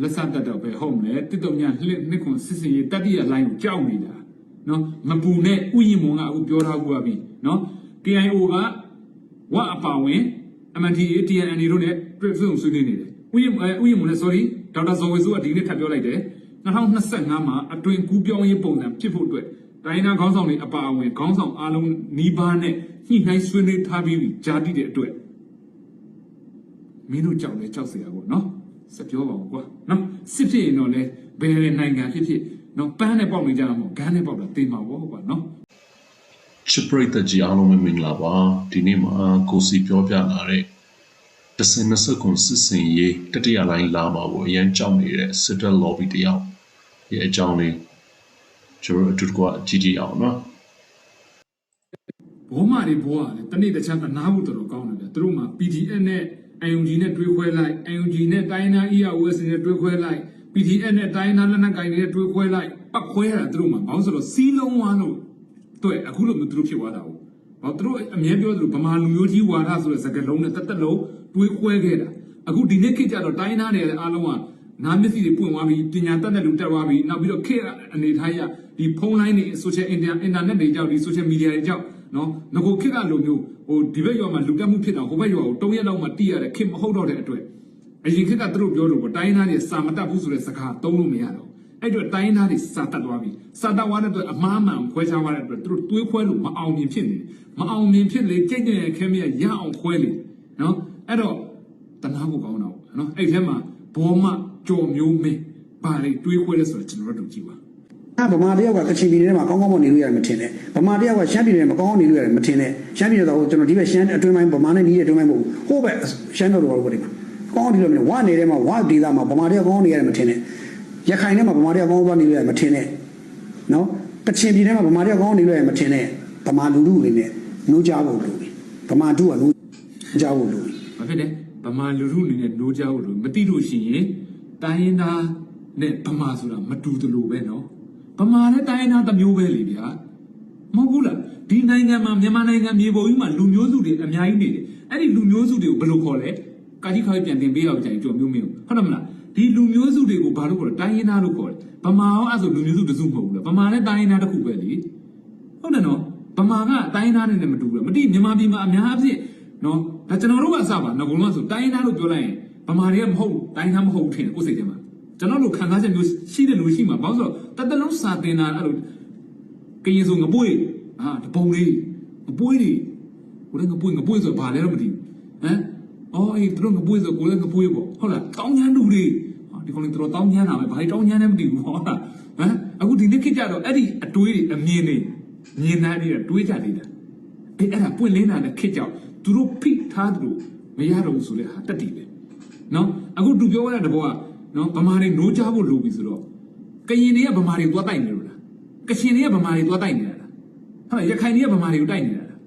လက်စတက်တော့ပဲဟုတ်မလဲတစ်တုံညာလှစ်နှစ်ခွန်စစ်စစ်ရေးတတိယလိုင်းကိုကြောက်နေတာနော်မပူနဲ့ဥယျာဉ်မုံကအခုပြောထားကူပါပြီနော် KIO ကဝအပါဝင် MNTA TNN တို့နဲ့တွေ့ဆုံဆွေးနွေးနေတယ်ဥယျာဉ်အဲဥယျာဉ်မုံနဲ့ sorry ဒေါက်တာဇော်ဝေစုကဒီနေ့ထပ်ပြောလိုက်တယ်2025မှာအတွင်ကူးပြောင်းရေးပုံစံဖြစ်ဖို့အတွက်တိုင်းနာခေါင်းဆောင်တွေအပါအဝင်ခေါင်းဆောင်အားလုံးနီးပါးနဲ့ညှိနှိုင်းဆွေးနွေးထားပြီးဂျာတိတဲ့အတွက် မင်းတို့ကြောက်လဲကြောက်เสียပေါ့နော် စပြောပါဦးကွာနော်စစ်ဖြစ်ရင်တော့လဲဘယ်နိုင်ငံဖြစ်ဖြစ်နော်ပန်းနဲ့ပေါက်နေကြတာမဟုတ်ဂန်းနဲ့ပေါက်တာတင်ပါဘောကွာနော်ချစ်ပရိသတ်ကြီးအားလုံးပဲမင်္ဂလာပါဒီနေ့မှာကိုစီပြောပြလာတဲ့ဒဇင်20ခုစစ်စင်ရေးတတိယလိုင်းလာမှာကိုအရန်ကြောက်နေတဲ့စစ်တပ် lobby တယောက်ရဲ့အကြောင်းလေးကျွန်တော်တို့အတူတကွကြည့်ကြည့်အောင်နော်ဘောမာတွေဘောကလည်းတနေ့တစ်ချမ်းအနားဖို့တော်တော်ကောင်းတယ်ဗျသူတို့မှာ PDF နဲ့ IUG နဲ့တွဲခွဲလိုက် IUG နဲ့တိုင်းနာ EAOS နဲ့တွဲခွဲလိုက် PDF နဲ့တိုင်းနာလက်နက်ကိုင်တွေနဲ့တွဲခွဲလိုက်ပတ်ခွဲရတာသူတို့မှာဘာလို့ဆိုတော့စီးလုံးဝါလို့တွေ့အခုလိုမျိုးသူတို့ဖြစ်သွားတာဟုတ်ဘာသူတို့အမြဲပြောသလိုဗမာလူမျိုးကြီးဝါဒဆိုတဲ့စကားလုံးနဲ့တက်တက်လုံးတွဲခွဲခဲ့တာအခုဒီနေ့ခေတ်ကျတော့တိုင်းနာတွေအားလုံးကနားမျက်စိတွေပွင့်သွားပြီပညာတတ်တဲ့လူတက်သွားပြီနောက်ပြီးတော့ခေတ်အနေထားရဒီဖုန်းလိုင်းတွေ social internet တွေကြောင့်ဒီ social media တွေကြောင့် နော်ငကိုခေတ်ကလိုမျိုးဟိုဒီဘက်ရွာမှာလူတက်မှုဖြစ်တာဟိုဘက်ရွာကိုတုံးရက်လောက်မှတီးရတဲ့ခေတ်မဟုတ်တော့တဲ့အတွက်အရင်ခေတ်ကသူတို့ပြောလို့ပေါ့တိုင်းသားတွေစာမတတ်ဘူးဆိုတဲ့စကားသုံးလို့မရတော့အဲ့အတွက်တိုင်းသားတွေစာတတ်သွားပြီစာတတ်သွားတဲ့အတွက်အမားမှန်ခွဲခြားသွားတဲ့အတွက်သူတို့တွေးခွဲလို့မအောင်မြင်ဖြစ်နေတယ်မအောင်မြင်ဖြစ်လေကြိတ်တဲ့ခဲမရရအောင်ခွဲလေနော်အဲ့တော့တနာဖို့ကောင်းတော့နော်အဲ့ထဲမှာဘောမကြော်မျိုးမင်းပါလေတွေးခွဲလဲဆိုတော့ကျွန်တော်တို့ကြည့်ပါအဲ့ ဗမာတယောက်ကကချင်ပြည်နယ်ထဲမှာကောင်းကောင်းမနေလို့ရတယ်မထင်နဲ့ဗမာတယောက်ကရှမ်းပြည်နယ်ထဲမှာကောင်းကောင်းနေလို့ရတယ်မထင်နဲ့ရှမ်းပြည်နယ်တော့ကျွန်တော်ဒီဘက်ရှမ်းအတွင်းပိုင်းဗမာနဲ့နီးတဲ့အတွင်းပိုင်းမဟုတ်ဘူးဟိုဘက်ရှမ်းတော်တော်ဘာလို့ဒီမှာကောင်းကောင်းဒီလိုမျိုးဝနေထဲမှာဝဒေသမှာဗမာတယောက်ကောင်းကောင်းနေရတယ်မထင်နဲ့ရခိုင်ထဲမှာဗမာတယောက်ကောင်းကောင်းသွားနေလို့ရတယ်မထင်နဲ့နော်ကချင်ပြည်နယ်မှာဗမာတယောက်ကောင်းကောင်းနေလို့ရတယ်မထင်နဲ့ဗမာလူလူအနေနဲ့နှိုးကြဖို့လိုပြီဗမာတို့ကနှိုးကြဖို့လိုပြီ။ဘာဖြစ်လဲ။ဗမာလူထုအနေနဲ့နိုးကြဖို့လို့မသိလို့ရှိရင်တိုင်းရင်းသားနဲ့ဗမာဆိုတာမတူသလိုပဲနော်။ ဗမာနဲ့တိုင်းရင်းသားတစ်မျိုးပဲလေဗျာ။မဟုတ်ဘူးလား။ဒီနိုင်ငံမှာမြန်မာနိုင်ငံမြေပေါ်ကြီးမှာလူမျိုးစုတွေအများကြီးနေတယ်။အဲ့ဒီလူမျိုးစုတွေကိုဘယ်လိုခေါ်လဲ။ကာကြီးခါကြီးပြန်တင်ပေးတော့ကြရင်ကြော်မျိုးမျိုးဟုတ်တယ်မလား။ဒီလူမျိုးစုတွေကိုဘာလို့ခေါ်လဲ။တိုင်းရင်းသားလို့ခေါ်တယ်။ဗမာရောအဲ့ဆိုလူမျိုးစုတစ်စုမဟုတ်ဘူးလား။ဗမာနဲ့တိုင်းရင်းသားတစ်ခုပဲလေ။ဟုတ်တယ်နော်ဗမာကအတိုင်းသားနဲ့လည်းမတူဘူးမတိမြန်မာပြည်မှာအများအပြည့်နော်ဒါကျွန်တော်တို့ကအစပါငကုံလုံးဆိုတိုင်းသားလို့ပြောလိုက်ရင်ဗမာတွေကမဟုတ်တိုင်းသားမဟုတ်ဘူးထင်တယ်ကိုယ်စိတ်ထဲမှာ ကျွန်တော်တို့ခံစားချက်မျိုးရှိတဲ့လူရှိမှာဘာလို့ဆိုတော့တတလုံးစာတင်တာအဲ့လိုကရင်ဆိုငပွေးဟာတပုံလေးငပွေးတွေကိုလည်းငပွေးငပွေးဆိုဘာလဲတော့မသိဘူးဟမ်အော်အေးသူတို့ငပွေးဆိုကိုလည်းငပွေးပေါ့ဟုတ်လားတောင်းချမ်းလူတွေဟာဒီကောင်လေးသူတို့တောင်းချမ်းတာပဲဘာလို့တောင်းချမ်းလဲမသိဘူးဟုတ်လားဟမ်အခုဒီနေ့ခေတ်ကြတော့အဲ့ဒီအတွေးတွေအမြင်တွေမြင်နိုင်နေတာတွေးကြနေတာအေးအဲ့ဒါပွင့်လင်းတာနဲ့ခစ်ကြောက်သူတို့ဖိထားသူတို့မရတော့ဘူးဆိုတဲ့ဟာတက်တည်ပဲနော်အခုသူပြောရတဲ့တဘောက နော်ဗမာတွေနိုးကြဖို့လိုပြီဆိုတော့ကရင်တွေကဗမာတွေသွားတိုက်နေလို့လားကချင်တွေကဗမာတွေသွားတိုက်နေတာလားဟုတ်လားရခိုင်တွေကဗမာတွေကိုတိုက်နေတာလား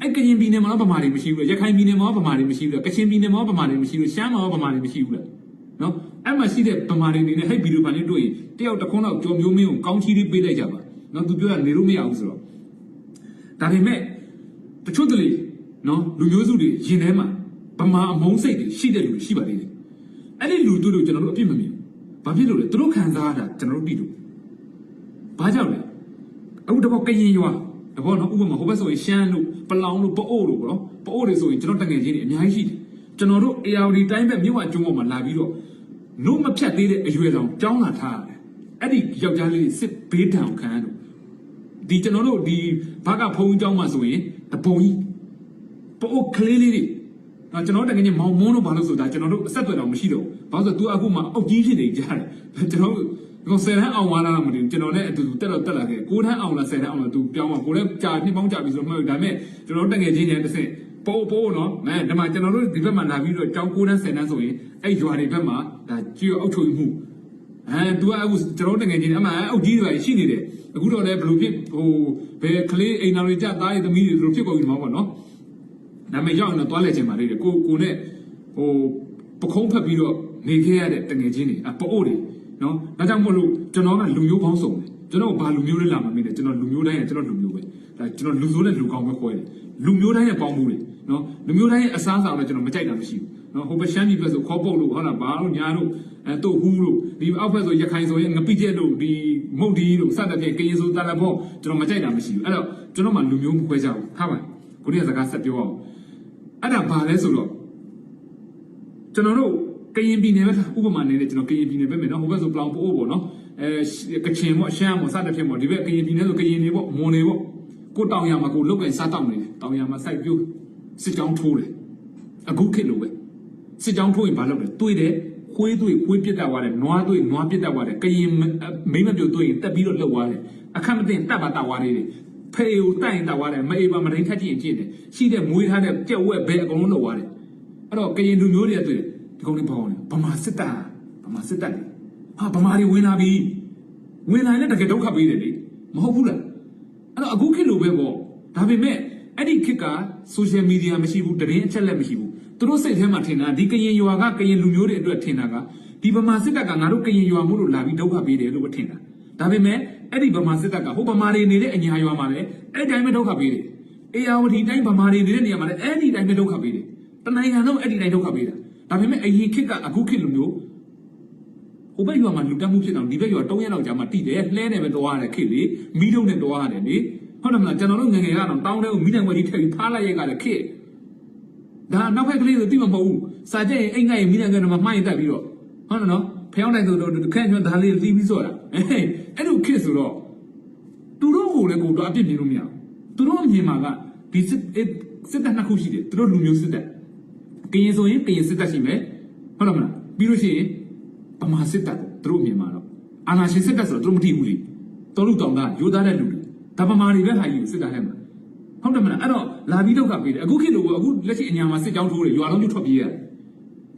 အဲ့ကရင်ပြည်နယ်မှာတော့ဗမာတွေမရှိဘူးလားရခိုင်ပြည်နယ်မှာတော့ဗမာတွေမရှိဘူးလားကချင်ပြည်နယ်မှာတော့ဗမာတွေမရှိဘူးရှမ်းမှာတော့ဗမာတွေမရှိဘူးလားနော်အဲ့မှာရှိတဲ့ဗမာတွေနေနဲ့ဟဲ့ဗီဒီယိုပါလေးတွေ့ရင်တယောက်တစ်ခွန်းတော့ကြော်မျိုးမင်းကိုကောင်းချီးလေးပေးလိုက်ကြပါနော်သူပြောရနေလို့မရဘူးဆိုတော့ဒါပေမဲ့တချို့တလေနော်လူမျိုးစုတွေရင်ထဲမှာဗမာအမုန်းစိတ်တွေရှိတဲ့လူတွေရှိပါသေးတယ် အဲ့ဒီလူတို့တို့ကျွန်တော်တို့အပြစ်မမြင်ဘူးဘာဖြစ်လို့လဲသူတို့ခံစားရတာကျွန်တော်တို့သိလို့ဘာကြောင့်လဲအခုတော့ကရင်ရွာတဘောနော်ဥပမာဟိုဘက်ဆိုရင်ရှမ်းလို့ပလောင်လို့ပအို့လို့ပေါ့နော်ပအို့တွေဆိုရင်ကျွန်တော်တငယ်ချင်းတွေအများကြီးရှိတယ်ကျွန်တော်တို့ ARD တိုင်းဘက်မြို့ဝကျုံးပေါ်မှာလာပြီးတော့နှုတ်မဖြတ်သေးတဲ့အရွယ်ဆောင်ကြောင်းလာထားရတယ်အဲ့ဒီယောက်ျားလေးစစ်ဘေးတံခံရတော့ ဒီကျွန်တော်တို့ဒီဘာကဖုံးเจ้าမှာဆိုရင်တပုံကြီးပို့ကလေးလေးတွေ နော်ကျွန်တော်တကယ်ကြီးမောင်မုန်းတို့ဘာလို့ဆိုတာကျွန်တော်တို့အဆက်အသွယ်တော့မရှိတော့ဘူးဘာလို့ဆိုသူအခုမှအုတ်ကြီးဖြစ်နေကြတယ်ကျွန်တော်တို့ကောဆယ်တန်းအောင်လာတာမသိဘူးကျွန်တော်လည်းအတူတူတက်တော့တက်လာခဲ့ကိုတန်းအောင်လာဆယ်တန်းအောင်လာသူပြောင်းသွားကိုလည်းကြာနှစ်ပေါင်းကြာပြီဆိုတော့မှတ်ဒါပေမဲ့ကျွန်တော်တကယ်ချင်းချင်းတစ်ဆင့်ပို့ပို့နော်မင်းဒီမှာကျွန်တော်တို့ဒီဘက်မှာလာပြီးတော့ကြောင်းကိုတန်းဆယ်တန်းဆိုရင်အဲ့ရွာတွေဘက်မှာဒါကြေအုပ်ချုပ်မှုအဲသူကအခုကျွန်တော်တကယ်ချင်းအမှန်အုပ်ကြီးတွေရှိနေတယ်အခုတော့လည်းဘယ်လိုဖြစ်ဟိုဘယ်ကလေးအိမ်တော်တွေကြသားတွေသမီးတွေတို့ဖြစ်ကုန်ပြီမှာပေါ့နော် ဒါပေမဲ့ရောက်ရင်တော့တွားလဲချင်ပါလေကိုကိုနဲ့ဟိုပခုံးဖက်ပြီးတော့နေခဲ့ရတဲ့တငယ်ချင်းတွေအပအို့တွေနော်ဒါကြောင့်မို့လို့ကျွန်တော်ကလူမျိုးပေါင်းစုံတယ်ကျွန်တော်ဘာလူမျိုးလဲလာမမေးတယ်ကျွန်တော်လူမျိုးတိုင်းကကျွန်တော်လူမျိုးပဲဒါကျွန်တော်လူဆိုးနဲ့လူကောင်းပဲခွဲတယ်လူမျိုးတိုင်းရဲ့ပေါင်းမှုတွေနော်လူမျိုးတိုင်းရဲ့အစားအစာလည်းကျွန်တော်မကြိုက်တာမရှိဘူးနော်ဟိုဘရှမ်းပြည်ပြဆိုခေါ်ပုတ်လို့ဟုတ်လားဘာလို့ညာတို့အဲတို့ဟူးလို့ဒီအောက်ဖက်ဆိုရခိုင်ဆိုရင်ငပိကျက်လို့ဒီမုတ်ဒီလို့စတဲ့ဖြင့်ကရင်ဆိုတလဖို့ကျွန်တော်မကြိုက်တာမရှိဘူးအဲ့တော့ကျွန်တော်မှလူမျိုးမခွဲကြဘူးထားပါကိုရီးယားစကားဆက်ပြောအောင် အဲ့ဒါဘာလဲဆိုတော့ကျွန်တော်တို့ကရင်ပြည်နယ်ပဲဥပမာနေနဲ့ကျွန်တော်ကရင်ပြည်နယ်ပဲမယ်နော်ဟိုဘက်ဆိုပလောင်ပို့ပေါ့နော်အဲကချင်ပေါ့ရှမ်းပေါ့စတဲ့ဖြင့်ပေါ့ဒီဘက်ကရင်ပြည်နယ်ဆိုကရင်နေပေါ့မွန်နေပေါ့ကိုတောင်ရမှာကိုလုတ်ကင်စားတောက်နေတယ်တောင်ရမှာစိုက်ပြိုးစစ်ကြောင်းထိုးတယ်အခုခေတ်လိုပဲစစ်ကြောင်းထိုးရင်ဘာလုပ်လဲတွေးတယ်ခွေးတွေးခွေးပြစ်တတ်သွားတယ်နွားတွေးနွားပြစ်တတ်သွားတယ်ကရင်မိမ့်မပြိုတွေးရင်တက်ပြီးတော့လှုပ်သွားတယ်အခက်မတင်တက်ပါတက်သွားတယ် ဖေကိုတိုင်တက်သွားတယ်မအေးပါမရင်းထက်ကြည့်ရင်ကြည့်တယ်ရှိတဲ့မွေးထားတဲ့ကြက်ဝက်ဘဲအကုန်လုံးလှုပ်သွားတယ်အဲ့တော့ကရင်လူမျိုးတွေကတွေ့တယ်ဒီကောင်လေးပေါင်းတယ်ဗမာစစ်တပ်ဗမာစစ်တပ်လေဟာဗမာတွေဝင်လာပြီဝင်လာရင်လည်းတကယ်ဒုက္ခပေးတယ်လေမဟုတ်ဘူးလားအဲ့တော့အခုခေတ်လိုပဲပေါ့ဒါပေမဲ့အဲ့ဒီခေတ်ကဆိုရှယ်မီဒီယာမရှိဘူးတရင်အချက်လက်မရှိဘူးသူတို့စိတ်ထဲမှာထင်တာဒီကရင်ရွာကကရင်လူမျိုးတွေအတွက်ထင်တာကဒီဗမာစစ်တပ်ကငါတို့ကရင်ရွာမှုလို့လာပြီးဒုက္ခပေးတယ်လို့ပဲထင်တာဒါပေမဲ့ အဲ့ဒီဗမာစစ်တပ်ကဟိုဗမာတွေနေတဲ့အညာရွာမှာလည်းအဲ့တိုင်းပဲဒုက္ခပေးတယ်အေယာဝတီတိုင်းဗမာတွေနေတဲ့နေရာမှာလည်းအဲ့ဒီတိုင်းပဲဒုက္ခပေးတယ်တနိုင်ငံလုံးအဲ့ဒီတိုင်းဒုက္ခပေးတာဒါပေမဲ့အရင်ခေတ်ကအခုခေတ်လူမျိုးဟိုဘက်ရွာမှာလူတက်မှုဖြစ်တော့ဒီဘက်ရွာ3ရက်လောက်ကြာမှတိတယ်လှဲနေပဲတော့ရတယ်ခေလေမိထုံနဲ့တော့ရတယ်လေဟုတ်တယ်မလားကျွန်တော်တို့ငယ်ငယ်ကတော့တောင်းတဲ့ကိုမိနိုင်ဝယ်ကြီးထည့်ပြီးဖားလိုက်ရိုက်ကလည်းခေဒါနောက်ဘက်ကလေးဆိုတိမမဟုတ်ဘူးစာကြက်ရင်အိမ်ငိုက်ရင်မိနိုင်ကတော့မှမှားရင်တက်ပြီးတော့ဟုတ်တယ်နော် ဖျောင်းနိုင်ဆိုတော့ခန့်ကျွန်းဒါလေးတီးပြီးစောတာအဲအဲ့လိုခေဆိုတော့သူတို့ကိုလည်းကိုတော့အပြစ်မြင်လို့မရဘူးသူတို့အမြင်မှာကဒီစစ်စစ်တပ်နှစ်ခုရှိတယ်သူတို့လူမျိုးစစ်တပ်ကရင်ဆိုရင်ကရင်စစ်တပ်ရှိမယ်ဟုတ်တယ်မလားပြီးလို့ရှိရင်ဗမာစစ်တပ်ကိုသူတို့မြင်မှာတော့အာနာရှင်စစ်တပ်ဆိုတော့သူတို့မထီဘူးလေတော်လူတောင်ကယူသားတဲ့လူတွေဒါဗမာတွေပဲဟာကြီးကိုစစ်တပ်ထဲမှာဟုတ်တယ်မလားအဲ့တော့လာပြီးတော့ကပေးတယ်အခုခေတ်လိုအခုလက်ရှိအညာမှာစစ်ကြောင်းထိုးတယ်ရွာလုံးကျွတ်ထွက်ပြေးရတယ်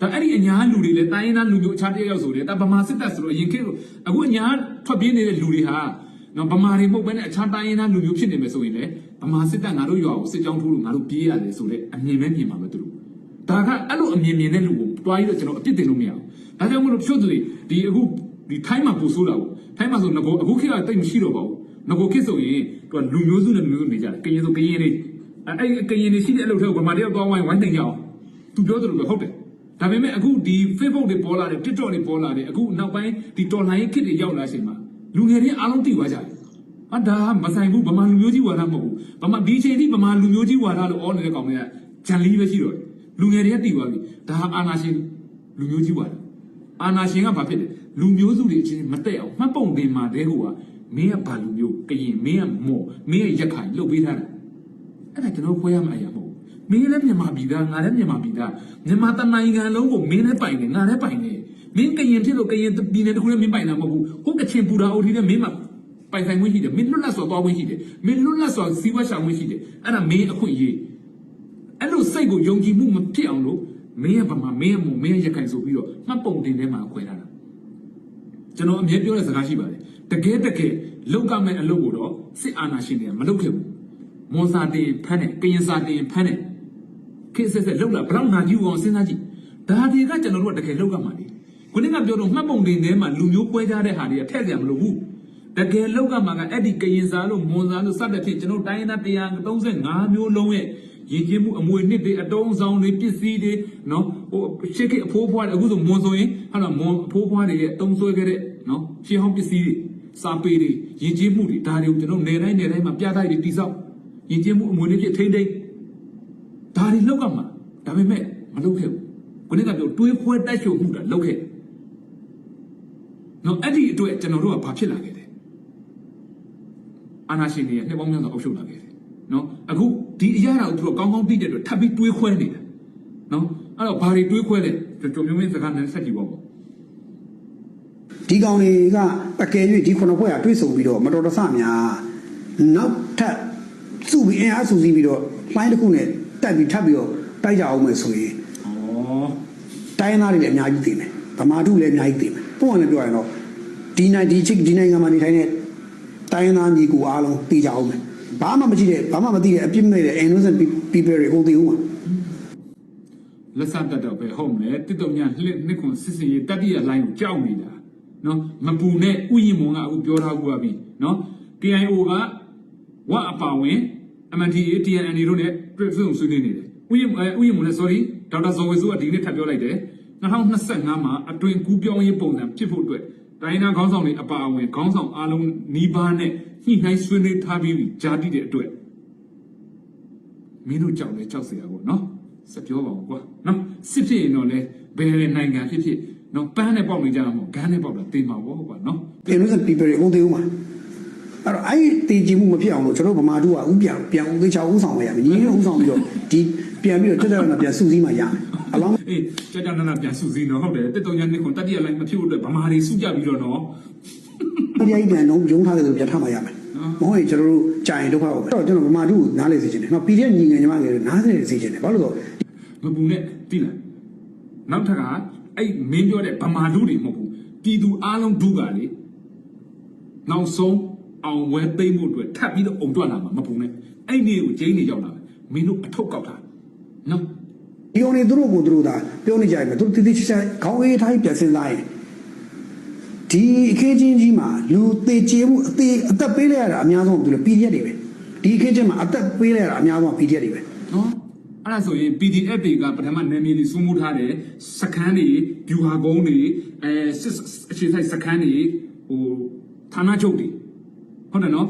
ဒါအဲ့ဒီအညာလူတွေလည်းတိုင်းရင်းသားလူမျိုးအခြားတစ်ယောက်ဆိုတယ်ဒါဗမာစစ်တပ်ဆိုတော့အရင်ခေတ်အခုအညာထွက်ပြေးနေတဲ့လူတွေဟာနော်ဗမာတွေမဟုတ်ဘဲနဲ့အခြားတိုင်းရင်းသားလူမျိုးဖြစ်နေမယ်ဆိုရင်လေဗမာစစ်တပ်ငါတို့ရွာကိုစစ်ကြောင်းထိုးလို့ငါတို့ပြေးရတယ်ဆိုတဲ့အမြင်ပဲမြင်ပါပဲသူတို့ဒါကအဲ့လိုအမြင်မြင်တဲ့လူကိုတွားပြီးတော့ကျွန်တော်အပြစ်တင်လို့မရဘူး။ဒါကြောင့်မို့လို့ဖြုတ်သူတွေဒီအခုဒီထိုင်းမှာပူဆိုးတာကိုထိုင်းမှာဆိုငကိုအခုခေတ်ကတိတ်မရှိတော့ပါဘူး။ငကိုခေတ်ဆိုရင်သူကလူမျိုးစုနဲ့လူမျိုးစုနေကြတယ်။ကရင်ဆိုကရင်တွေအဲ့အဲ့ကရင်တွေရှိတဲ့အလုပ်တွေကိုဗမာတယောက်သွားဝိုင်းဝိုင်းတင်ကြအောင်။သူပြောသလိုပဲဟုတ်တယ်။ ဒါပေမဲ့အခုဒီ Facebook တွေပေါ်လာတယ် TikTok တွေပေါ်လာတယ်အခုနောက်ပိုင်းဒီ online ခေတ်တွေရောက်လာချိန်မှာလူငယ်တွေအားလုံးသိသွားကြတယ်။ဟာဒါမဆိုင်ဘူးဗမာလူမျိုးကြီးဝါဒမဟုတ်ဘူး။ဗမာဒီချိန်ထိဗမာလူမျိုးကြီးဝါဒလို့အော်နေတဲ့ကောင်တွေကဂျန်လီပဲရှိတော့တယ်။လူငယ်တွေကတည်သွားပြီဒါဟာအာနာရှင်လူမျိုးကြီးပါလားအာနာရှင်ကဘာဖြစ်လဲလူမျိုးစုတွေအချင်းမတက်အောင်မှတ်ပုံတင်မှာတဲဟိုကမင်းကဘာလူမျိုးကရင်မင်းကမော်မင်းကရက်ခိုင်လှုပ်ပေးထားတာအဲ့ဒါကျွန်တော်ဖွဲရမှာအရာမဟုတ်ဘူး မင်းလည်းမြန်မာပြည်သားငါလည်းမြန်မာပြည်သားမြန်မာတနိုင်ငံလုံးကိုမင်းလည်းပိုင်တယ်ငါလည်းပိုင်တယ်မင်းကရင်ဖြစ်လို့ကရင်ပြည်နယ်တစ်ခုလည်းမင်းပိုင်တာမဟုတ်ဘူးဟိုကချင်ပူတာအိုထီလည်းမင်းမပိုင်ဆိုင်ခွင့်ရှိတယ်မင်းလွတ်လပ်စွာသွားခွင့်ရှိတယ်မင်းလွတ်လပ်စွာစီးပွားရှာခွင့်ရှိတယ်အဲ့ဒါမင်းအခွင့်အရေးအဲ့လိုစိတ်ကိုယုံကြည်မှုမဖြစ်အောင်လို့မင်းရဲ့ဗမာမင်းရဲ့မုံမင်းရဲ့ရခိုင်ဆိုပြီးတော့မှတ်ပုံတင်ထဲမှာခွဲထားတာကျွန်တော်အမြဲပြောတဲ့စကားရှိပါတယ်တကယ်တကယ်လောက်ကမဲ့အလုပ်ကိုတော့စစ်အာဏာရှင်တွေကမလုပ်ခဲ့ဘူးမွန်စာတင်ဖမ်းတယ်ကရင်စာတင်ဖမ်းတယ် ခေတ်ဆက်ဆက်လောက်လာဘလောက်နာကြည့်အောင်စဉ်းစားကြည့်ဒါတွေကကျွန်တော်တို့ကတကယ်လောက်ကမှာလေခုနကပြောတော့မှတ်ပုံတင်ထဲမှာလူမျိုးပွဲကြတဲ့ဟာတွေကထည့်စရာမလိုဘူးတကယ်လောက်ကမှာကအဲ့ဒီကရင်စာလို့မွန်စာလို့စတဲ့ဖြစ်ကျွန်တော်တိုင်းရင်းသား135မျိုးလုံးရဲ့ရည်ကြီးမှုအမွေနှစ်တွေအတုံးဆောင်တွေပစ္စည်းတွေနော်ဟိုရှစ်ခေတ်အဖိုးဖွားတွေအခုဆိုမွန်ဆိုရင်ဟာလားမွန်အဖိုးဖွားတွေရဲ့တုံးဆွဲခဲ့တဲ့နော်ရှင်းဟောင်းပစ္စည်းတွေစာပေတွေရည်ကြီးမှုတွေဒါတွေကိုကျွန်တော်နေတိုင်းနေတိုင်းမှာပြတိုက်တွေတိဆောက်ရည်ကြီးမှုအမွေနှစ်ဖြစ်ထိမ့်ထိမ့် ဒါတွေလောက်ကမှာဒါပေမဲ့မလုပ်ခဲ့ဘူးခုနကပြောတွေးဖွဲတိုက်ရှုံမှုတာလုပ်ခဲ့နော်အဲ့ဒီအတွက်ကျွန်တော်တို့ကဘာဖြစ်လာခဲ့လဲအာနာရှင်တွေရဲ့နှစ်ပေါင်းများစွာအုပ်ချုပ်လာခဲ့တယ်နော်အခုဒီအရာတော်သူတို့ကောင်းကောင်းသိတဲ့အတွက်ထပ်ပြီးတွေးခွဲနေတာနော်အဲ့တော့ဘာတွေတွေးခွဲလဲကျွန်တော်မျိုးမင်းစကားနဲ့ဆက်ကြည့်ပါဦးဒီကောင်တွေကအကယ်၍ဒီခုနှစ်ဖွဲ့ကတွေးဆုံပြီးတော့မတော်တဆများနောက်ထပ်စုပြီးအင်အားစုစည်းပြီးတော့လှိုင်းတစ်ခုနဲ့ တက်ပြီးထပ်ပြီးတော့တိုက်ကြအောင်မယ်ဆိုရင်ဩတိုင်းရင်းသားတွေလည်းအများကြီးသိမယ်ဗမာတုလည်းအများကြီးသိမယ်ပုံမှန်လည်းပြောရရင်တော့ဒီနိုင်ဒီချစ်ဒီနိုင်ငံမှာနေထိုင်တဲ့တိုင်းရင်းသားညီကိုအားလုံးသိကြအောင်မယ်ဘာမှမကြည့်တဲ့ဘာမှမသိတဲ့အပြစ်မဲ့တဲ့ innocent people တွေဟိုသိဦးမှာလက်ဆက်တက်တော့ပဲဟုတ်မယ်တစ်တုံညာလှစ်နှစ်ခွန်စစ်စင်ရေးတတိယလိုင်းကိုကြောက်နေတာနော်မပူနဲ့ဥယျာဉ်မုံကအခုပြောထားကူပါပြီနော် KIO ကဝအပါဝင် MNTA TNN တို့နဲ့ တွေ့ဆုံဆွေးနွေးနေတယ်ဥယျာဉ်ဥယျာဉ်မုံနဲ့ sorry ဒေါက်တာဇော်ဝေစုကဒီနေ့ထပ်ပြောလိုက်တယ် 2025မှာအတွင်ကူးပြောင်းရေးပုံစံဖြစ်ဖို့အတွက်တိုင်းနာခေါင်းဆောင်တွေအပါအဝင်ခေါင်းဆောင်အားလုံးနှီးပါးနဲ့ညှိနှိုင်းဆွေးနွေးထားပြီးဂျာတိတဲ့အတွက်မင်းတို့ကြောက်လဲကြောက်เสียပေါ့နော်စပြောပါဦးကွာနော်စစ်ဖြစ်ရင်တော့လဲဘယ်နိုင်ငံဖြစ်ဖြစ်နော်ပန်းနဲ့ပေါက်နေကြမှာမဟုတ်ဂန်းနဲ့ပေါက်တာတေးမှာပေါ့ကွာနော် innocent people တွေအကုန်သေးဦးမှာ အဲ့တော့အဲ့ဒီတည်ကြည်မှုမဖြစ်အောင်လို့ကျွန်တော်ဗမာတို့ကဥပြန်ပြန်ဦးသေးချောင်းဦးဆောင်ရမယ်ညီညွတ်ဦးဆောင်ပြီးတော့ဒီပြန်ပြီးတော့တက်တက်ရပြန်စုစည်းမှရမယ်အလောင်းအေးကြကြနာနာပြန်စုစည်းနော်ဟုတ်တယ်တက်တုံညာနေခွန်တတိယလိုက်မဖြစ်ဖို့အတွက်ဗမာတွေစုကြပြီးတော့နော်တရားကြီးပြန်တော့ယုံထားတယ်ဆိုပြန်ထားမှရမယ်မဟုတ်ရင်ကျွန်တော်တို့ကြာရင်ဒုက္ခပေါ့အဲ့တော့ကျွန်တော်ဗမာတို့နားလေစေချင်တယ်နော် PDF ညီငယ်ညီမငယ်တွေနားလေစေချင်တယ်ဘာလို့လဲဆိုတော့မပူနဲ့တိလားနောက်ထပ်ကအဲ့မင်းပြောတဲ့ဗမာလူတွေမဟုတ်ဘူးပြည်သူအားလုံးဒုကလေနောက်ဆုံး အောင်ဝဲသိမ့်မှုအတွက်ထပ်ပြီးတော့အုံတွက်လာမှာမပူနဲ့အဲ့ဒီကိုကျင်းနေရောက်လာမယ်မင်းတို့အထုပ်ကောက်တာနော်ဒီကောင်တွေသူတို့ကိုသူတို့သာပြောနေကြရင်သူတို့တိတိကျကျခေါင်းအေးထားပြီးပြန်စဉ်းစားရင်ဒီအခင်းချင်းကြီးမှာလူသေးချေမှုအသေးအသက်ပေးလိုက်ရတာအများဆုံးသူတို့ PDF တွေပဲဒီအခင်းချင်းမှာအသက်ပေးလိုက်ရတာအများဆုံး PDF တွေပဲနော်အဲ့ဒါဆိုရင် PDF တွေကပထမနာမည်လေးစုမှုထားတယ်စခန်းတွေဗျူဟာကုန်းတွေအဲစစ်အခြေဆိုင်စခန်းတွေဟိုဌာနချုပ်တွေ ဟုတ်တယ်နော်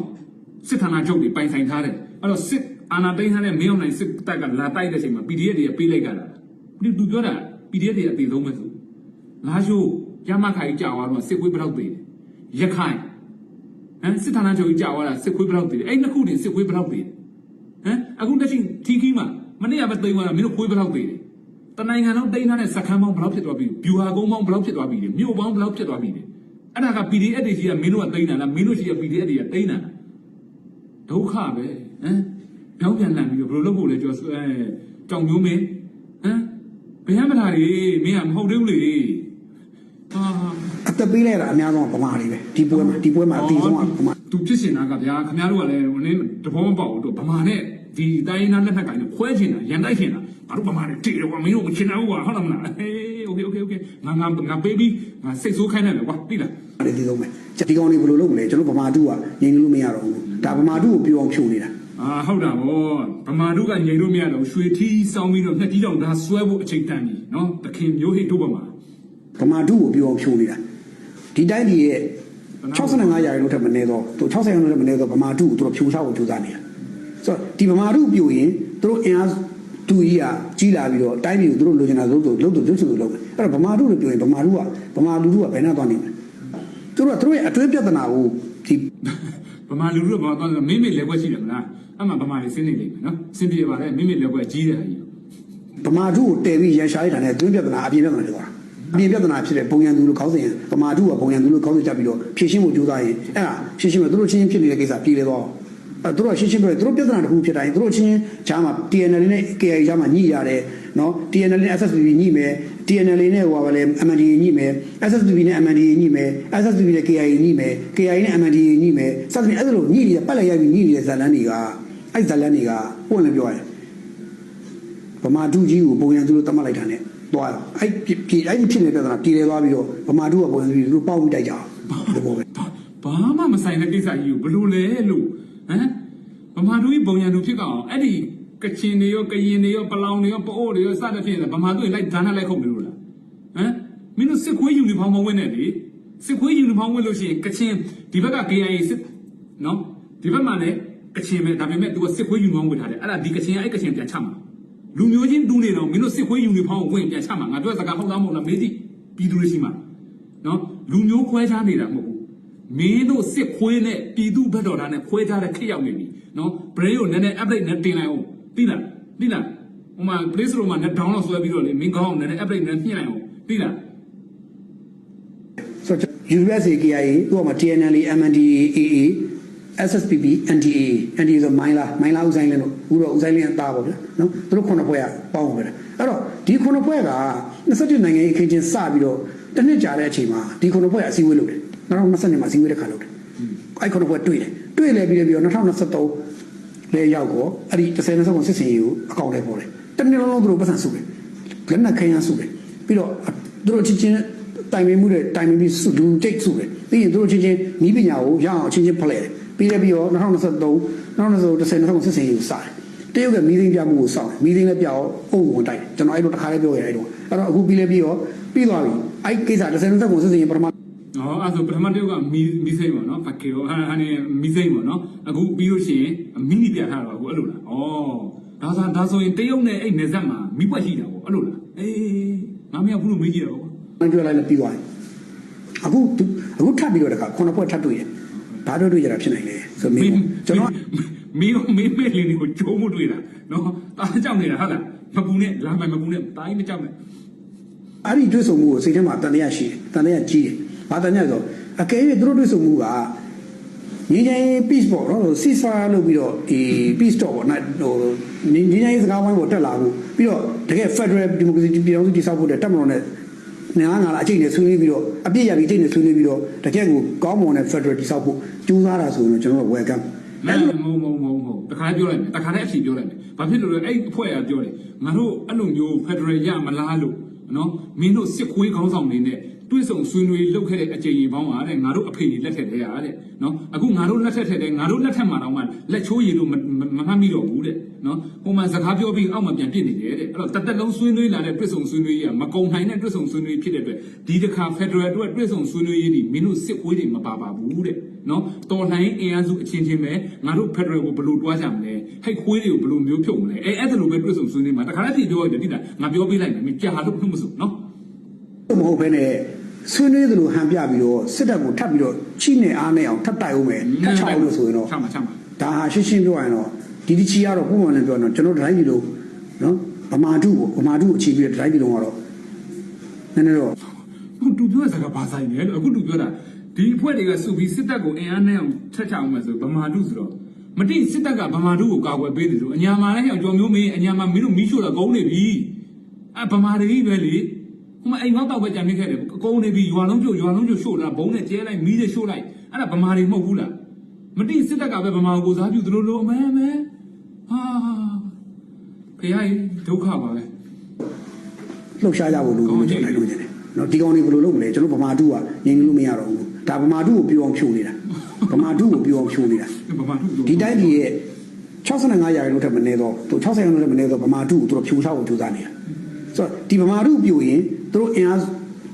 စစ်ဌာနချုပ်တွေပိုင်ဆိုင်ထားတယ်အဲ့တော့စစ်အာဏာသိမ်းထားတဲ့မင်းအောင်နိုင်စစ်တပ်ကလာတိုက်တဲ့အချိန်မှာ PDF တွေကပေးလိုက်ကြတာဒီသူပြောတာ PDF တွေအသေးဆုံးပဲဆိုလာရှိုးရမခိုင်ကြာသွားတော့စစ်ခွေးဘယ်တော့သေးတယ်ရခိုင်ဟမ်စစ်ဌာနချုပ်ကြီးကြာသွားတာစစ်ခွေးဘယ်တော့သေးတယ်အဲ့နှစ်ခုတည်းစစ်ခွေးဘယ်တော့သေးတယ်ဟမ်အခုတက်ချင်းထီခီမှာမနေ့ကပဲသိမ်းသွားတာမင်းတို့ခွေးဘယ်လောက်သေးတယ်တနိုင်ငံလုံးတိန်းထားတဲ့စခန်းပေါင်းဘယ်လောက်ဖြစ်သွားပြီဗျူဟာကုန်းပေါင်းဘယ်လောက်ဖြစ်သွားပြီလဲမြို့ပေါင်းဘယ်လောက်ဖြစ်သွားပြီလဲ အဲ့ဒါက PDF တွေကြီးကမင်းတို့ကသိမ်းတာလားမင်းတို့ကြီးက PDF တွေကသိမ်းတာလားဒုက္ခပဲဟမ်ပြောင်းပြန်လန့်ပြီးတော့ဘယ်လိုလုပ်ဖို့လဲကျော်အဲကြောင်မျိုးမင်းဟမ်ဘယ်ဟမထားလေမင်းကမဟုတ်သေးဘူးလေဟာ အသက်ပေးလိုက်ရတာအများဆုံးကဗမာတွေပဲဒီပွဲမှာဒီပွဲမှာအသေးဆုံးကဗမာ သူဖြစ်ရှင်တာကဗျာခင်ဗျားတို့ကလည်းဟိုနင်းတဘောမပေါက်ဘူးတို့ဗမာနဲ့ဒီတိုင်းသားလက်ထက်ကင်နဲ့ခွဲချင်တာရန်တိုက်ချင်တာငါတို့ဗမာတွေတေတယ်ကွာမင်းတို့မချင်တော့ဘူးကွာဟုတ်လားမလားဟေးโอเคโอเคโอเคငါငါငါပေးပြီးငါစိတ်ဆိုးခိုင်းတယ်ကွာသိလား တွေဒီဆုံးပဲဒီကောင်တွေဘယ်လိုလုပ်မလဲကျွန်တော်ဗမာတို့ကငြိမ်လို့မရတော့ဘူးဒါဗမာတို့ကိုပြောအောင်ဖြိုနေတာအာဟုတ်တာဗောဗမာတို့ကငြိမ်လို့မရတော့ရွှေထီးစောင်းပြီးတော့ငှက်ကြီးတောင်ဒါဆွဲဖို့အချိန်တန်ပြီနော်တခင်မျိုးဟိတ်တို့ဗမာဗမာတို့ကိုပြောအောင်ဖြိုနေတာဒီတိုင်းပြည်ရဲ့65ရာခိုင်နှုန်းထက်မနည်းတော့သူ60ရာခိုင်နှုန်းထက်မနည်းတော့ဗမာတို့ကိုသူတို့ဖြိုချဖို့ကြိုးစားနေတာဆိုတော့ဒီဗမာတို့ပြိုရင်သူတို့အင်အားတူကြီးကကြီးလာပြီးတော့တိုင်းပြည်ကိုသူတို့လိုချင်တာလုပ်လို့လုပ်လို့လုပ်ချင်လို့လုပ်တယ်အဲ့တော့ဗမာတို့တွေပြိုရင်ဗမာတို့ကဗမာလူတို့ကဘယ်နှသွားနေမလဲ သူတို့ကသူတို့ရဲ့အတွင်းပြဿနာကိုဒီဗမာလူတို့ကဗမာတော့မိမိလက်ွက်ရှိတယ်မလားအမှဗမာတွေစဉ်းနေလိမ့်မယ်နော်စဉ်းပြေပါလေမိမိလက်ွက်ကြီးတယ်ဟာကြီးဗမာတို့ကိုတည်ပြီးရန်ရှားရတာနဲ့အတွင်းပြဿနာအပြင်ပြဿနာတွေသွားတာအပြင်ပြဿနာဖြစ်တဲ့ပုံရန်သူလို့ခေါင်းစဉ်ရဗမာတို့ကပုံရန်သူလို့ခေါင်းစဉ်ချက်ပြီးတော့ဖြည့်ရှင်းဖို့ကြိုးစားရင်အဲ့ဒါဖြည့်ရှင်းမယ်သူတို့ချင်းချင်းဖြစ်နေတဲ့ကိစ္စပြည်လေတော့အဲ့ သူတို့ကရှင်းရှင်းပြောတယ်သူတို့ပြဿနာတစ်ခုဖြစ်တိုင်းသူတို့ချင်းချင်းဂျားမှာ TNL နဲ့ KI ဂျားမှာညှိရတယ်နော် TNL နဲ့ SSB ညှိမယ် TNL နဲ့ဟိုပါလေ MND ညှိမယ် SSB နဲ့ MND ညှိမယ် SSB နဲ့ KI ညှိမယ် KI နဲ့ MND ညှိမယ်စသဖြင့်အဲ့ဒါလိုညှိနေတဲ့ပတ်လိုက်ရိုက်ပြီးညှိနေတဲ့ဇာတ်လန်းတွေကအဲ့ဇာတ်လန်းတွေကပုံလည်းပြောရတယ်ဗမာဒုကြီးကိုပုံရံသူတို့တတ်မှတ်လိုက်တာ ਨੇ သွားတော့အဲ့ပြည်အဲ့ဒီဖြစ်နေတဲ့ပြဿနာပြည်လဲသွားပြီးတော့ဗမာဒုကပုံရံသူတို့ပေါက်ပြီးတိုက်ကြအောင်ဒီပေါ်ပဲဘာမှမဆိုင်တဲ့ကိစ္စကြီးကိုဘလို့လဲလို့ ဟမ်ဗမာတို့ကြီးပုံရံသူဖြစ်ကောင်အဲ့ဒီကချင်တွေရောကရင်တွေရောပလောင်တွေရောပအိုးတွေရောစသဖြင့်ဗမာတို့ကြီးလိုက်ဓာတ်နဲ့လိုက်ခုတ်နေလို့လားဟမ်မင်းတို့စစ်ခွေးယူနီဖောင်းမဝင်နဲ့လေစစ်ခွေးယူနီဖောင်းဝင်လို့ရှိရင်ကချင်ဒီဘက်က KIA စစ်နော်ဒီဘက်မှာလည်းကချင်ပဲဒါပေမဲ့ तू ကစစ်ခွေးယူနီဖောင်းဝင်ထားတယ်အဲ့ဒါဒီကချင်ကအဲ့ကချင်ပြန်ချမှာလူမျိုးချင်းတူးနေတော့မင်းတို့စစ်ခွေးယူနီဖောင်းကိုဝင်ပြန်ချမှာငါတို့ကစကားဟုတ်သားမဟုတ်လားမေးကြည့်ပြည်သူတွေရှိမှာနော်လူမျိုးခွဲခြားနေတာမဟုတ်ဘူး မင်းတို့စစ်ခွေးနဲ့ပြည်သူဘက်တော်သားနဲ့ခွဲခြားတဲ့ခက်ရောက်နေပြီနော် brain ကိုနည်းနည်း update နဲ့တင်လိုက်အောင်သိလားသိလားဟိုမှာ play store မှာနဲ့ download ဆွဲပြီးတော့လေမင်းကောင်းအောင်နည်းနည်း update နဲ့ညှိလိုက်အောင်သိလားဆိုတော့ USA KIA သူကမှ TNL MNDAA SSPP NDA NDA ဆိုမိုင်းလားမိုင်းလားဥဆိုင်လင်းတို့ဦးတော့ဥဆိုင်လင်းအသားပေါ့ဗျာနော်သူတို့ခုနှစ်ဖွဲ့ကပေါင်းပါပဲအဲ့တော့ဒီခုနှစ်ဖွဲ့က27နိုင်ငံရေးအခင်းချင်းစပြီးတော့တစ်နှစ်ကြာတဲ့အချိန်မှာဒီခုနှစ်ဖွဲ့အစည်းအဝေးလုပ်တယ် 2020မှာအစည်းအဝေးတစ်ခါလုပ်တယ်အဲ့ခုနှစ်ဖွဲ့တွေ့တယ်တွေ့လဲပြီးတော့2023လဲရောက်တော့အဲ့ဒီ30နှစ်ဆုံးစစ်စင်ရေးကိုအကောင့်ထဲပေါ်တယ်တနေ့လုံးလုံးသူတို့ပတ်စံစုတယ်လက်နက်ခိုင်းရစုတယ်ပြီးတော့သူတို့ချင်းချင်းတိုင်ပင်မှုတွေတိုင်ပင်ပြီးစုလူတိတ်စုတယ်ပြီးရင်သူတို့ချင်းချင်းနီးပညာကိုရအောင်အချင်းချင်းဖလှယ်တယ်ပြီးရပြီးတော့2023 2020 2020စစ်စင်ရေးကိုစတယ်တရုတ်ကမီးသိမ်းပြမှုကိုစောင့်တယ်မီးသိမ်းလည်းပြအောင်အုံဝင်တိုက်တယ်ကျွန်တော်အဲ့လိုတစ်ခါလေးပြောရတယ်အဲ့တော့အဲ့တော့အခုပြီးလဲပြီးတော့ပြီးသွားပြီအဲ့ကိစ္စတစ်စက်တစ်စက်ကိုစစ်စင်ရင်ပထမ ဟောအဲ့ဆိုပထမတစ်ယောက်ကမီမီစိမ့်ပေါ့နော်ဖကေရောဟာဟာနေမီစိမ့်ပေါ့နော်အခုပြီးလို့ရှိရင်မီနီပြထားတာအခုအဲ့လိုလားဩဒါဆိုဒါဆိုရင်တရုတ်နဲ့အဲ့နေဆက်မှာမိပွက်ရှိတာပေါ့အဲ့လိုလားအေးငါမရဘူးလို့မေးကြည့်တော့မပြောလိုက်လည်းပြီးသွားပြီအခုသူအခုထပ်ပြီးတော့တခါခုနှစ်ပွဲထပ်တွေ့ရဘာတို့တွေ့ကြတာဖြစ်နိုင်လဲဆိုမင်းကျွန်တော်မင်းမင်းမေးလေးကိုကြိုးမတွေ့တာနော်တာကြောက်နေတာဟုတ်လားမပူနဲ့လာမယ်မပူနဲ့တာကြီးမကြောက်နဲ့အဲ့ဒီတွေ့ဆုံမှုကိုစိတ်ထဲမှာတန်တရားရှိတယ်တန်တရားကြီးတယ် ဘာတန်တရားဆိုအကယ်၍သူတို့တွေ့ဆုံမှုကငင်းချင်း peace ပေါ့နော် ceasefire လုပ်ပြီးတော့ဒီ peace talk ပေါ့နော်ဟိုငင်းချင်းစကားဝိုင်းပေါ်တက်လာဖို့ပြီးတော့တကယ် federal democracy ပြည်တော်စုတည်ဆောက်ဖို့တဲ့တက်မတော်နဲ့နားငါလာအချိန်နဲ့ဆွေးနွေးပြီးတော့အပြည့်ရပြီးအချိန်နဲ့ဆွေးနွေးပြီးတော့တကယ်ကိုကောင်းမွန်တဲ့ federal တည်ဆောက်ဖို့ကြိုးစားတာဆိုရင်ကျွန်တော်တို့ welcome မမမမမမတခါပြောလိုက်မယ်တခါတည်းအဖြေပြောလိုက်မယ်ဘာဖြစ်လို့လဲအဲ့အဖွဲ့ကပြောတယ်ငါတို့အဲ့လိုမျိုးဖက်ဒရယ်ရမလားလို့နော်မင်းတို့စစ်ခွေးခေါင်းဆောင်တွေနဲ့ တွဲဆုံဆွေးနွေးလုပ်ခဲ့တဲ့အကြိမ်ကြီးပေါင်းပါတဲ့ငါတို့အဖေကြီးလက်ထက်ထဲရတဲ့နော်အခုငါတို့လက်ထက်ထဲတဲ့ငါတို့လက်ထက်မှာတော့မှလက်ချိုးရည်လို့မမှတ်မိတော့ဘူးတဲ့နော်ဟိုမှာစကားပြောပြီးအောက်မှာပြန်ပြစ်နေတယ်တဲ့အဲ့တော့တသက်လုံးဆွေးနွေးလာတဲ့တွဲဆုံဆွေးနွေးရေးကမကုံနိုင်တဲ့တွဲဆုံဆွေးနွေးဖြစ်တဲ့အတွက်ဒီတစ်ခါဖက်ဒရယ်အတွက်တွဲဆုံဆွေးနွေးရေးဒီမင်းတို့စစ်ခွေးတွေမပါပါဘူးတဲ့နော်တော်လှန်အင်အားစုအချင်းချင်းပဲငါတို့ဖက်ဒရယ်ကိုဘယ်လိုတွားကြမလဲဟိတ်ခွေးတွေကိုဘယ်လိုမျိုးဖြုတ်မလဲအဲအဲ့ဒါလိုပဲတွဲဆုံဆွေးနွေးမှာတခါတည်းပြောရတယ်တိတာငါပြောပေးလိုက်မယ်မင်းကြာလို့နှုတ်မစုနော်မဟုတ်ဘဲနဲ့ ဆွေးနွေးသလိုဟန်ပြပြီးတော့စစ်တပ်ကိုထပ်ပြီးတော့ချိနေအားနဲ့အောင်ထပ်တိုက်အောင်မယ်ထပ်ချအောင်လို့ဆိုရင်တော့ချမှာချမှာဒါဟာရှင်းရှင်းပြောရရင်တော့ဒီဒီချီကတော့ပုံမှန်နဲ့ပြောရင်တော့ကျွန်တော်တိုင်းပြည်လုံးနော်ဗမာတုကိုဗမာတုအခြေပြီးတော့တိုင်းပြည်လုံးကတော့နည်းနည်းတော့ဟုတ်သူပြောတဲ့စကားဘာဆိုင်လဲလို့အခုသူပြောတာဒီအဖွဲ့တွေကစုပြီးစစ်တပ်ကိုအင်အားနဲ့အောင်ထက်ချအောင်မယ်ဆိုဗမာတုဆိုတော့မတိစစ်တပ်ကဗမာတုကိုကာကွယ်ပေးတယ်လို့အညာမှာလည်းကြော်မျိုးမင်းအညာမှာမင်းတို့မီးရှို့တာကုန်းနေပြီအဲဗမာတွေကြီးပဲလေ ဟိုမှာအိမ်ရောက်တော့ပဲကြံနေခဲ့တယ်ကုန်းနေပြီရွာလုံးကျို့ရွာလုံးကျို့ရှို့တာဘုံနဲ့ကျဲလိုက်မီးတွေရှို့လိုက်အဲ့ဒါဗမာတွေမဟုတ်ဘူးလားမတိစစ်တပ်ကပဲဗမာကိုစားပြုသူတို့လိုအမဲအမဲဟာဖေးရဒုက္ခပါပဲလှုပ်ရှားကြဖို့လိုလို့ကျွန်တော်တိုင်းလို့နေတယ်နော်ဒီကောင်တွေဘယ်လိုလုပ်မလဲကျွန်တော်ဗမာတုကငြိမ်လို့မရတော့ဘူးဒါဗမာတုကိုပြောအောင်ဖြိုးနေတာဗမာတုကိုပြောအောင်ဖြိုးနေတာဗမာတုဒီတိုင်းပြည်ရဲ့65ရာခိုင်နှုန်းထက်မနည်းတော့သူ60ရာခိုင်နှုန်းထက်မနည်းတော့ဗမာတုကိုသူတို့ဖြိုးချဖို့ကြိုးစားနေတာဆိုတော့ဒီဗမာတုပြိုရင် သူတို့အင်အား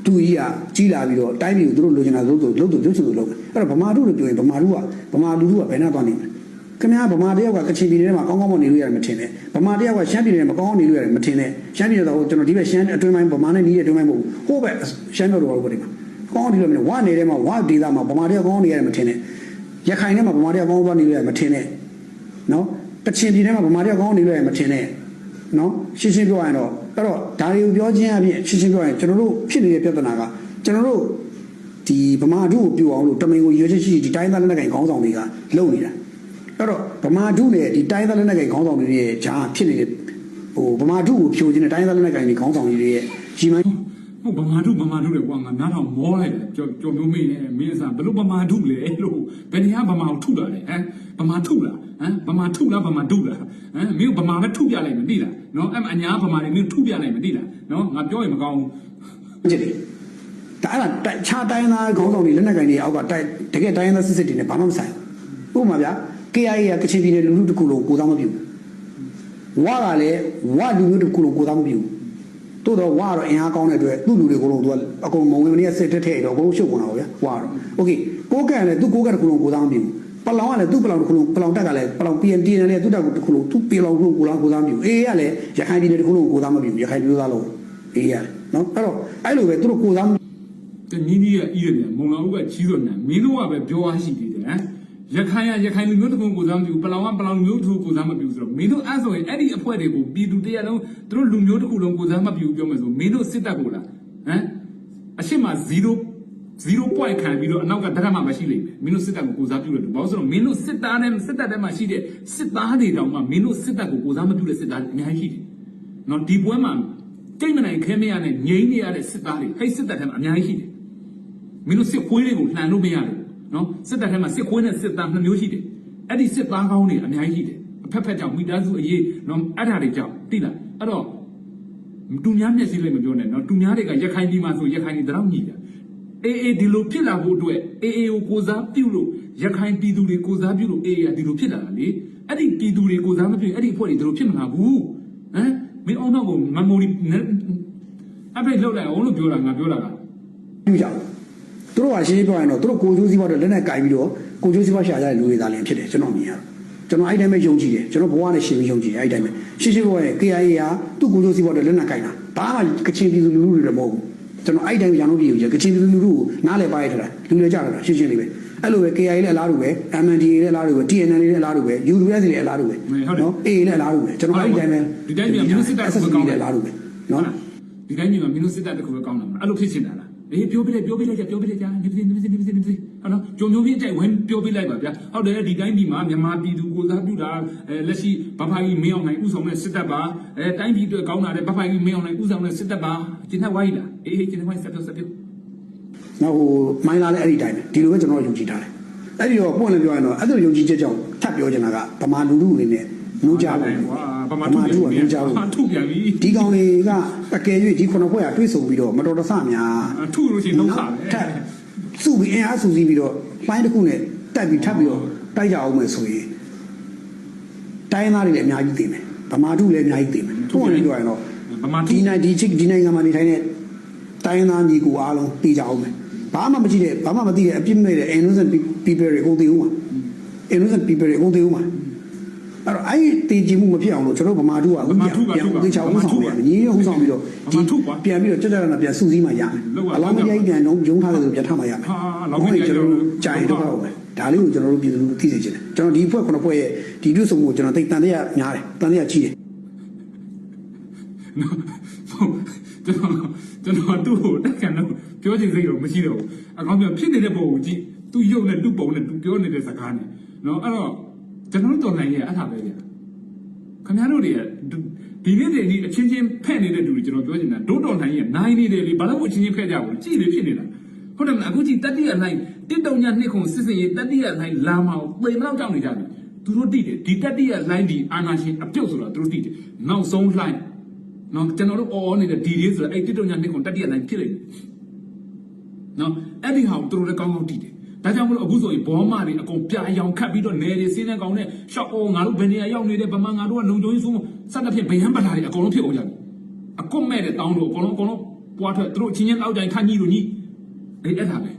တူကြီးကကြီးလာပြီးတော့တိုင်းပြည်ကိုသူတို့လိုချင်တာလုပ်လို့လုပ်လို့လုပ်လို့လုပ်တယ်အဲ့တော့ဗမာတုတွေပြိုရင်ဗမာတုကဗမာလူထုကဘယ်နှသွားနေမလဲခင်ဗျားဗမာတယောက်ကကချင်ပြည်နယ်ထဲမှာကောင်းကောင်းမနေလို့ရတယ်မထင်နဲ့ဗမာတယောက်ကရှမ်းပြည်နယ်မှာကောင်းကောင်းနေလို့ရတယ်မထင်နဲ့ရှမ်းပြည်နယ်တော့ကျွန်တော်ဒီဘက်ရှမ်းအတွင်းပိုင်းဗမာနဲ့နီးတဲ့အတွင်းပိုင်းမဟုတ်ဘူးဟိုဘက်ရှမ်းတော်တော်ဘာလို့ဒီမှာကောင်းကောင်းဒီလိုမျိုးဝနေထဲမှာဝဒေသမှာဗမာတယောက်ကောင်းကောင်းနေရတယ်မထင်နဲ့ရခိုင်ထဲမှာဗမာတယောက်ကောင်းကောင်းသွားနေလို့ရတယ်မထင်နဲ့နော်တချင်ပြည်ထဲမှာဗမာတယောက်ကောင်းနေလို့ရမထင်နဲ့နော်ရှင်းရှင်းပြောရရင်တော့ အဲ့တော့ဒါတွေကိုပြောချင်းအပြင်ရှင်းရှင်းပြောရရင်ကျွန်တော်တို့ဖြစ်နေတဲ့ပြဿနာကကျွန်တော်တို့ဒီဗမာဒုကိုပြအောင်လို့တမင်ကိုရွေးချယ်ရှိဒီတိုင်းသားလက်နက်ကိုင်ခေါင်းဆောင်တွေကလုပ်နေတာအဲ့တော့ဗမာဒုနဲ့ဒီတိုင်းသားလက်နက်ကိုင်ခေါင်းဆောင်တွေရဲ့ဂျာဖြစ်နေတဲ့ဟိုဗမာဒုကိုဖြိုခြင်းနဲ့တိုင်းသားလက်နက်ကိုင်တွေခေါင်းဆောင်တွေရဲ့ရီမိုင်း ဟုတ်ဗမာထုဗမာထုလေကွာငါနားထောင်မောလိုက်တယ်ကြော်ကြော်မျိုးမင်းနဲ့မင်းအစားဘယ်လိုဗမာထုလဲအဲ့လိုဘယ်နေရာဗမာကိုထုတာလဲဟမ်ဗမာထုလားဟမ်ဗမာထုလားဗမာဒုလားဟမ်မင်းဗမာပဲထုပြလိုက်မယ်သိလားနော်အဲ့အညာဗမာတွေမင်းထုပြလိုက်မယ်သိလားနော်ငါပြောရင်မကောင်းဘူးဖြစ်တယ်ဒါအဲ့ဒါတိုက်ခြားတိုင်းသားခေါင်းဆောင်တွေလက်နက်ကိုင်တွေအောက်ကတိုက်တကယ်တိုင်းသားစစ်စစ်တွေနဲ့ဘာမှမဆိုင်ဘူးဥပမာဗျာ KIA ကကချင်ပြည်နယ်လူလူတစ်ခုလုံးကိုသားမပြုဘူးဝါကလည်းဝါလူမျိုးတစ်ခုလုံးကိုသားမပြုဘူး တိုးတော့ဝါတော့အင်အားကောင်းတဲ့အတွက်သူ့လူတွေကိုလုံးသူကအကုန်မုံဝင်မနေစစ်တက်ထဲတော့အကုန်လုံးရှုပ်ကုန်တာပေါ့ဗျာဝါတော့โอเคကိုကန့်လည်းသူ့ကိုကန့်တစ်ခုလုံးကိုသားမပြုဘူးပလောင်ကလည်းသူ့ပလောင်တစ်ခုလုံးပလောင်တက်ကလည်းပလောင် PNT နဲ့လည်းသူ့တက်တစ်ခုလုံးသူ့ပလောင်တစ်ခုလုံးကိုသားကိုသားမပြုဘူးအေးကလည်းရခိုင်ပြည်နယ်တစ်ခုလုံးကိုသားမပြုဘူးရခိုင်ပြည်သားလုံးအေးရနော်အဲ့တော့အဲ့လိုပဲသူတို့ကိုသား တညီကြီးကဤတယ်မုံလာဦးကကြီးစွာနေမင်းတို့ကပဲပြောအားရှိသေးတယ်ဟမ် ရခိုင်ရရခိုင်လူမျိုးတစ်ခုကိုစားမပြုပလောင်ကပလောင်လူမျိုးတစ်ခုကိုစားမပြုဆိုတော့မင်းတို့အဲ့ဆိုရင်အဲ့ဒီအဖွဲ့တွေကိုပြည်သူတရားလုံးသူတို့လူမျိုးတစ်ခုလုံးကိုစားမပြုပြောမယ်ဆိုမင်းတို့စစ်တပ်ကိုလားဟမ်အရှိမ0 0 point ခံပြီးတော့အနောက်ကတရမမရှိလိမ့်မယ်မင်းတို့စစ်တပ်ကိုကိုစားပြုတယ်ဘာလို့ဆိုတော့မင်းတို့စစ်သားနဲ့စစ်တပ်ထဲမှာရှိတဲ့စစ်သားတွေတောင်မှမင်းတို့စစ်တပ်ကိုကိုစားမပြုတဲ့စစ်သားတွေအများကြီးရှိတယ်နော်ဒီပွဲမှာတိတ်မနိုင်ခဲမရနဲ့ငြိမ်းနေရတဲ့စစ်သားတွေဟဲ့စစ်တပ်ထဲမှာအများကြီးရှိတယ်မင်းတို့စစ်ခွေးတွေကိုလှန်လို့မရဘူး နော်စစ်တပ်ထဲမှာစစ်ခွေးနဲ့စစ်သားနှစ်မျိုးရှိတယ်အဲ့ဒီစစ်သားကောင်းတွေအများကြီးရှိတယ်အဖက်ဖက်ကြောင့်မိသားစုအရေးနော်အဲ့ဒါတွေကြောင့်သိလားအဲ့တော့တူများမျက်စိလေးမပြောနဲ့နော်တူများတွေကရခိုင်ပြည်မှာဆိုရခိုင်တွေတောင်ညီတာအေးအေးဒီလိုဖြစ်လာဖို့အတွက်အေးအေးကိုကိုစားပြုလို့ရခိုင်ပြည်သူတွေကိုစားပြုလို့အေးအေးကဒီလိုဖြစ်လာတာလေအဲ့ဒီပြည်သူတွေကိုစားမပြုရင်အဲ့ဒီအဖွဲ့တွေဒီလိုဖြစ်မလာဘူးဟမ်မင်းအောင်တော့ကို memory အပိတ်လောက်လိုက်အောင်လို့ပြောတာငါပြောတာကပြုကြဘူး သူတို့ကရှင်းရှင်းပြောရင်တော့သူတို့ကိုကျိုးစည်းပွားတော့လက်နဲ့ကင်ပြီးတော့ကိုကျိုးစည်းပွားရှာကြတဲ့လူတွေသာလျှင်ဖြစ်တယ်ကျွန်တော်မြင်ရကျွန်တော်အဲ့တိုင်းပဲယုံကြည်တယ်ကျွန်တော်ဘဝနဲ့ရှင်းပြီးယုံကြည်တယ်အဲ့တိုင်းပဲရှင်းရှင်းပြောရင် KIA ကသူ့ကိုကျိုးစည်းပွားတော့လက်နဲ့ကင်တာဘာမှကချင်ပြည်သူလူလူတွေတော့မဟုတ်ဘူးကျွန်တော်အဲ့တိုင်းရန်လို့ပြည်ယူချက်ကချင်ပြည်သူလူလူကိုနားလည်ပါရထတာလူတွေကြတာရှင်းရှင်းလေးပဲအဲ့လိုပဲ KIA လည်းအလားတူပဲ MNDA လည်းအလားတူပဲ TNL လည်းအလားတူပဲ UWS လည်းအလားတူပဲနော် AA လည်းအလားတူပဲကျွန်တော်အဲ့တိုင်းပဲဒီတိုင်းမြန်မျိုးစစ်တပ်ကိုကောင်းလည်းတယ်အလားတူပဲနော်ဒီတိုင်းမြန်မျိုးစစ်တပ်တခုပဲကောင်းတယ်အဲ့လိုဖြစ်နေတာလား အေးပြောပြလိုက်ပြောပြလိုက်ကြပြောပြလိုက်ကြနေပြီနေပြီနေပြီနေပြီဟုတ်နော်ကြုံမျိုးပြည့်တိုက်ဝင်ပြောပြလိုက်ပါဗျာဟုတ်တယ်ဒီတိုင်းပြည်မှာမြန်မာပြည်သူကိုစားပြုတာအဲလက်ရှိဘဖိုင်ကြီးမင်းအောင်နိုင်ဥဆောင်တဲ့စစ်တပ်ပါအဲတိုင်းပြည်အတွက်ကောင်းတာတဲ့ဘဖိုင်ကြီးမင်းအောင်နိုင်ဥဆောင်တဲ့စစ်တပ်ပါကျင်းထဝိုင်းလားအေးကျင်းထဝိုင်းဆက်ပြောဆက်ပြောနောက်ဟိုမိုင်းလာလည်းအဲ့ဒီတိုင်းပဲဒီလိုပဲကျွန်တော်ယုံကြည်ထားတယ်အဲ့ဒီတော့ပွင့်လည်းပြောရင်တော့အဲ့ဒီယုံကြည်ချက်ကြောင့်ထပ်ပြောချင်တာကဗမာလူလူအနေနဲ့နှိုးကြပါဘူးကွာ ဗမာထုပြန်ပြီနှိုးကြပါဗမာဘူးထုပြန်ပြီဒီကောင်တွေကတကယ်၍ဒီခုနှစ်ဖွဲ့ကတွေးဆုံပြီးတော့မတော်တဆများထုလို့ရှိရင်ဒုက္ခပဲထပ်စုပြီးအင်အားစုစည်းပြီးတော့ပိုင်းတစ်ခုနဲ့တက်ပြီးထပ်ပြီးတော့တိုက်ကြအောင်မယ်ဆိုရင်တိုင်းသားတွေလည်းအများကြီးသိမယ်ဗမာထုလည်းအများကြီးသိမယ်ထုံးလည်းပြောရင်တော့ဗမာထုဒီနိုင်ဒီချစ်ဒီနိုင်ငံမှာနေထိုင်တဲ့တိုင်းသားညီကိုအားလုံးသိကြအောင်မယ်ဘာမှမကြည့်တဲ့ဘာမှမသိတဲ့အပြစ်မဲ့တဲ့ innocent people တွေအကုန်သိဦးမှာ innocent people တွေအကုန်သိဦးမှာ အဲ့တော့အဲ့ဒီတည်ကြည်မှုမဖြစ်အောင်လို့ကျွန်တော်ဗမာထုကအခုပြန်ပြန်သိချအောင်ဆောင်ပြန်ညီရဟူဆောင်ပြီးတော့ဒီပြန်ပြီးတော့တက်တက်နာပြန်စုစည်းမှရမယ်အလောင်းမကြီးပြန်တော့ယုံထားတယ်ဆိုပြန်ထမှရမယ်ကျွန်တော်တို့ကြာရင်တော့ဟုတ်မယ်ဒါလေးကိုကျွန်တော်တို့ပြည်သူလူသိစေချင်တယ်ကျွန်တော်ဒီဖွဲ့ခုနှစ်ဖွဲ့ရဲ့ဒီပြုစုမှုကိုကျွန်တော်သိတန်တရားများတယ်တန်တရားကြီးတယ်ကျွန်တော်ကျွန်တော်သူ့ကိုတက်ခံတော့ပြောချင်စိတ်တော့မရှိတော့ဘူးအကောင်းပြောဖြစ်နေတဲ့ပုံကိုကြည့်သူ့ရုပ်နဲ့သူ့ပုံနဲ့သူပြောနေတဲ့စကားနဲ့နော်အဲ့တော့ ကျွန်တော်တို့တော်နိုင်ရဲ့အဲ့ဒါပဲဗျာခင်ဗျားတို့တွေကဒီနေ့တည်းဒီအချင်းချင်းဖက်နေတဲ့လူတွေကျွန်တော်ပြောချင်တာဒိုးတော်နိုင်ရဲ့နိုင်နေတယ်လေဘာလို့အချင်းချင်းဖက်ကြဘူးကြည့်လေဖြစ်နေတာဟုတ်တယ်မလားအခုကြည့်တတိယနိုင်တစ်တုံညာနှစ်ခုစစ်စစ်ရေးတတိယနိုင်လာမအောင်ပေမလောက်ကြောက်နေကြတယ်သူတို့တိတယ်ဒီတတိယလိုင်းဒီအာနာရှင်အပြုတ်ဆိုတော့သူတို့တိတယ်နောက်ဆုံးလိုင်းနော်ကျွန်တော်တို့အော်နေတဲ့ဒီလေးဆိုတော့အဲ့တစ်တုံညာနှစ်ခုတတိယနိုင်ဖြစ်လိမ့်မယ်နော်အဲ့ဒီဟာကိုသူတို့လည်းကောင်းကောင်းတည်တယ် ဒါကြောင့်မလို့အခုဆိုရင်ဘောမတွေအကုန်ပြအယောင်ခတ်ပြီးတော့နယ်တွေစင်းနေကောင်းနဲ့ရှောက်အော်ငါတို့ဘယ်နေရာရောက်နေတယ်ဗမာငါတို့ကလုံခြုံရေးဆုံးစသဖြင့်ဗယံပလာတွေအကုန်လုံးဖြစ်အောင်ကြတယ်အကွတ်မဲ့တဲ့တောင်းတို့အကုန်လုံးအကုန်လုံးပွားထွက်သူတို့အချင်းချင်းအောက်တိုင်ခန့်ကြီးတို့ညီအေးအဲ့ဒါပဲ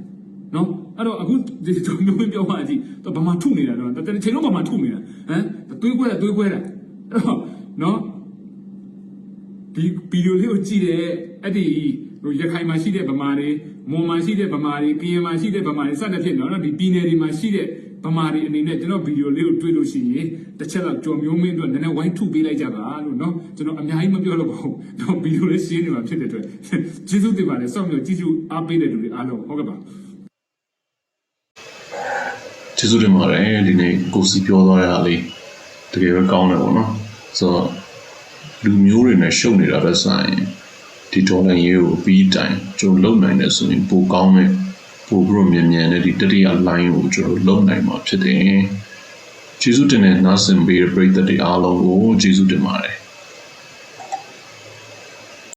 နော်အဲ့တော့အခုဒီကျွန်တော်မျိုးပြောမှကြည့်တော့ဗမာထုနေတာတော့တချိန်လုံးဗမာထုနေတာဟမ်တွေးခွဲတာတွေးခွဲတာအဲ့တော့နော် ဒီဗီဒီယိုလေးကိုကြည့်တဲ့အဲ့ဒီဟိုရခိုင်မှာရှိတဲ့ဗမာတွေမွန်မှာရှိတဲ့ဗမာတွေကရင်မှာရှိတဲ့ဗမာတွေစသဖြင့်နော်ဒီပြည်နယ်တွေမှာရှိတဲ့ဗမာတွေအနေနဲ့ကျွန်တော်ဗီဒီယိုလေးကိုတွေ့လို့ရှိရင်တစ်ချက်တော့ကြော်မျိုးမင်းအတွက်နည်းနည်းဝိုင်းထုပေးလိုက်ကြပါလို့နော်ကျွန်တော်အများကြီးမပြောတော့ပါဘူးတော့ဗီဒီယိုလေးရှင်းနေမှာဖြစ်တဲ့အတွက်ကျေးဇူးတင်ပါတယ်စောင့်မျှော်ကြည့်ကြအားပေးတဲ့လူတွေအားလုံးဟုတ်ကဲ့ပါကျေးဇူးတင်ပါတယ်ဒီနေ့ကိုစီပြောသွားတဲ့ဟာလေးတကယ်ပဲကောင်းတယ်ပေါ့နော်ဆိုတော့ လူမျိုးတွေနဲ့ရှုပ်နေတာပဲဆိုင်ဒီဒေါ်လာရေးကိုအပြီးတိုင်ကျွန်တော်လုံနိုင်တယ်ဆိုရင်ပိုကောင်းမယ်ပိုပြီးတော့မြန်မြန်နဲ့ဒီတတိယ line ကိုကျွန်တော်လုံနိုင်မှာဖြစ်တယ်ကျေးဇူးတင်တဲ့နားဆင်ပေးတဲ့ပရိသတ်တွေအားလုံးကိုကျေးဇူးတင်ပါတယ်